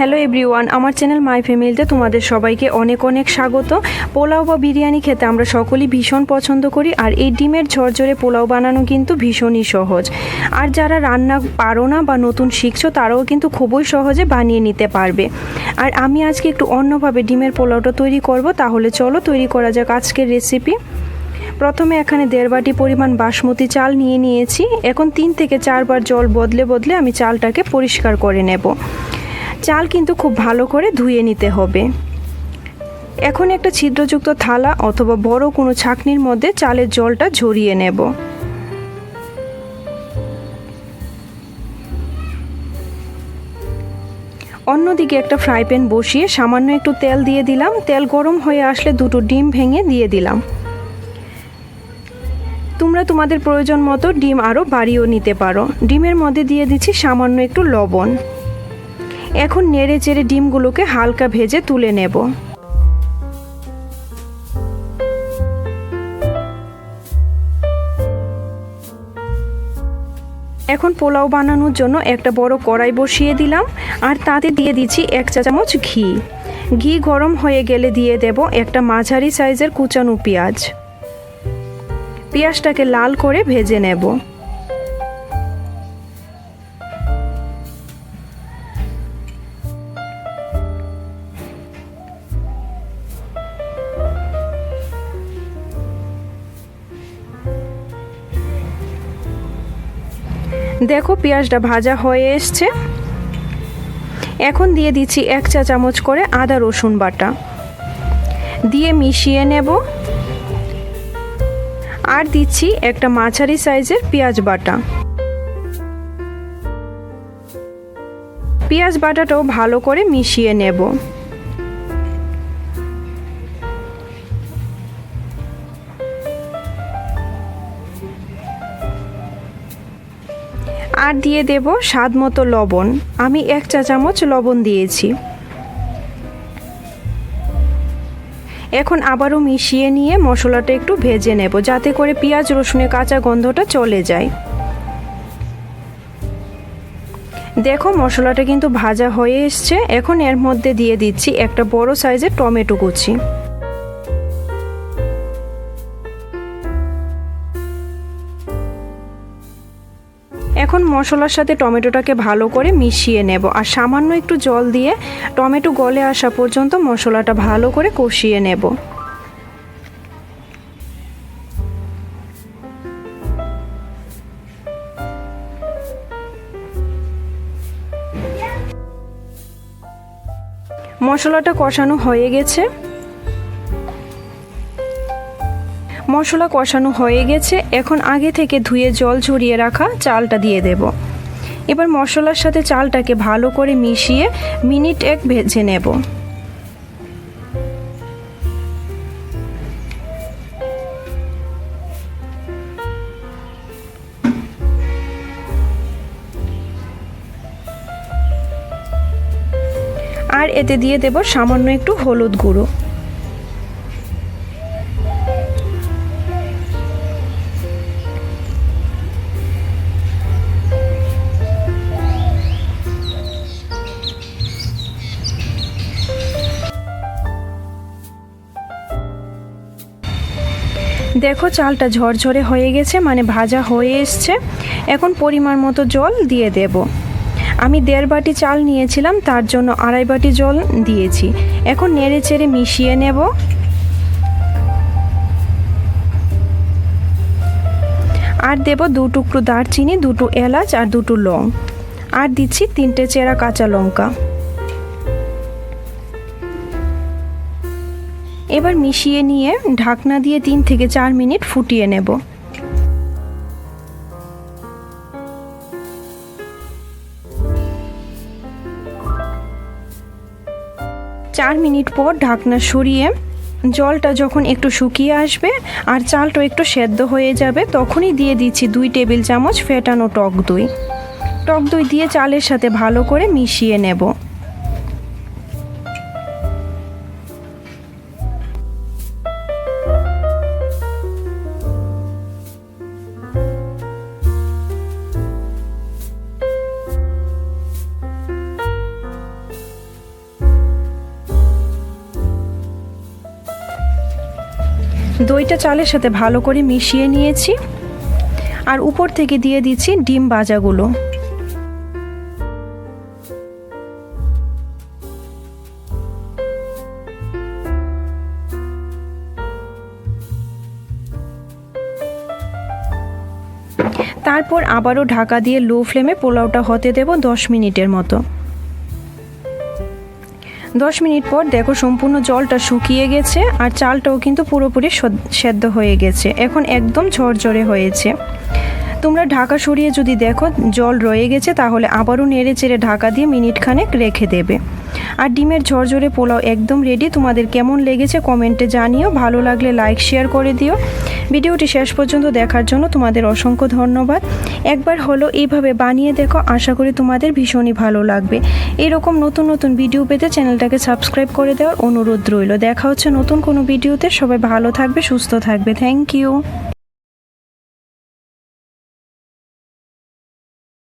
Hello everyone আমার channel my ফ্যামিলিতে তোমাদের সবাইকে অনেক অনেক স্বাগত। পোলাও বা বিরিয়ানি খেতে আমরা সকলেই ভীষণ পছন্দ করি আর এই ডিমের ঝরঝরে পোলাও বানানো কিন্তু ভীষণই সহজ। আর যারা রান্না পারো না বা নতুন শিখছো, তারাও কিন্তু খুবই সহজে বানিয়ে নিতে পারবে। আর আমি আজকে একটু অন্যভাবে ডিমের পোলাওটা তৈরি করব, তাহলে চলো তৈরি করা যাক আজকের রেসিপি প্রথমে এখানে দেড় বাটি পরিমাণ বাসমতি চাল নিয়ে নিয়েছি। এখন তিন থেকে চারবার জল বদলে বদলে আমি চালটাকে পরিষ্কার করে নেব। চাল কিন্তু খুব ভালো করে ধুয়ে নিতে হবে। এখন একটা ছিদ্রযুক্ত থালা অথবা বড় কোনো ছাকনির মধ্যে চালের জলটা ঝরিয়ে নেব। অন্যদিকে একটা ফ্রাই প্যান বসিয়ে সামান্য একটু তেল দিয়ে দিলাম। তেল গরম হয়ে আসলে দুটো ডিম ভেঙে দিয়ে দিলাম। তোমরা তোমাদের প্রয়োজন মতো ডিম আরও বাড়িয়েও নিতে পারো। ডিমের মধ্যে দিয়ে দিচ্ছি সামান্য একটু লবণ। এখন নেড়ে চেড়ে ডিমগুলোকে হালকা ভেজে তুলে নেব। এখন পোলাও বানানোর জন্য একটা বড় কড়াই বসিয়ে দিলাম, আর তাতে দিয়ে দিচ্ছি এক চা চামচ ঘি। ঘি গরম হয়ে গেলে দিয়ে দেব একটা মাঝারি সাইজের কুচানো পেঁয়াজ। পেঁয়াজটাকে লাল করে ভেজে নেব। দেখো পেঁয়াজটা ভাজা হয়ে এসছে। এখন দিয়ে দিচ্ছি এক চা চামচ করে আদা রসুন বাটা। দিয়ে মিশিয়ে নেব। আর দিচ্ছি একটা মাঝারি সাইজের পেঁয়াজ বাটা। পেঁয়াজ বাটাটাও ভালো করে মিশিয়ে নেব। আর দিয়ে দেব স্বাদ মতো লবণ। আমি এক চা চামচ লবণ দিয়েছি। এখন আবারও মিশিয়ে নিয়ে মশলাটা একটু ভেজে নেব, যাতে করে পেঁয়াজ, রসুনের কাঁচা গন্ধটা চলে যায়। দেখো, মশলাটা কিন্তু ভাজা হয়ে এসছে। এখন এর মধ্যে দিয়ে দিচ্ছি একটা বড় সাইজের টমেটো কুচি। এখন মশলার সাথে টমেটোটাকে ভালো করে মিশিয়ে নেব। আর সামান্য একটু জল দিয়ে টমেটো গলে আসা পর্যন্ত মশলাটা ভালো করে কষিয়ে নেব। মশলাটা কষানো হয়ে গেছে। মশলা কষানো হয়ে গেছে, এখন আগে থেকে ধুয়ে জল ঝরিয়ে রাখা চালটা দিয়ে দেব। এবার মশলার সাথে চালটাকে ভালো করে মিশিয়ে মিনিট এক ভেজে নেব। আর এতে দিয়ে দেব সামান্য একটু হলুদ গুঁড়ো। দেখো, চালটা ঝরঝরে হয়ে গেছে মানে ভাজা হয়ে এসছে। এখন পরিমাণ মতো জল দিয়ে দেব। আমি দেড় বাটি চাল নিয়েছিলাম, তার জন্য আড়াই বাটি জল দিয়েছি। এখন নেড়ে চেড়ে মিশিয়ে নেব। আর দেব দু টুকরো দারচিনি, দুটো এলাচ আর দুটো লং। আর দিচ্ছি তিনটে চেরা কাঁচা লঙ্কা। এবার মিশিয়ে নিয়ে ঢাকনা দিয়ে তিন থেকে চার মিনিট ফুটিয়ে নেব। চার মিনিট পর ঢাকনা সরিয়ে জলটা যখন একটু শুকিয়ে আসবে আর চালটা একটু সেদ্ধ হয়ে যাবে, তখনই দিয়ে দিচ্ছি দুই টেবিল চামচ ফেটানো টক দই। টক দই দিয়ে চালের সাথে ভালো করে মিশিয়ে নেব। দইটা চালের সাথে ভালো করে মিশিয়ে নিয়েছি। আর উপর থেকে দিয়ে দিচ্ছি ডিম ভাজাগুলো। তারপর আবারও ঢাকা দিয়ে লো ফ্লেমে পোলাওটা হতে দেব দশ মিনিটের মতো। দশ মিনিট পর দেখো সম্পূর্ণ জলটা শুকিয়ে গেছে আর চালটাও কিন্তু পুরোপুরি সেদ্ধ হয়ে গেছে। এখন একদম ঝরঝরে হয়েছে। তোমরা ঢাকা সরিয়ে যদি দেখো, জল রয়ে গেছে, তাহলে আবারও নেড়ে চেড়ে ঢাকা দিয়ে মিনিট খানেক রেখে দেবে। আর ডিমের ঝরঝরে পোলাও একদম রেডি তোমাদের কেমন লেগেছে কমেন্টে জানিও। ভালো লাগলে লাইক শেয়ার করে দিও। ভিডিওটি শেষ পর্যন্ত দেখার জন্য তোমাদের অসংখ্য ধন্যবাদ। একবার হলো এইভাবে বানিয়ে দেখো, আশা করি তোমাদের ভীষণই ভালো লাগবে। এরকম নতুন নতুন ভিডিও পেতে চ্যানেলটাকে সাবস্ক্রাইব করে দেওয়ার অনুরোধ রইল। দেখা হচ্ছে নতুন কোনো ভিডিওতে সবাই ভালো থাকবে, সুস্থ থাকবে। Thank you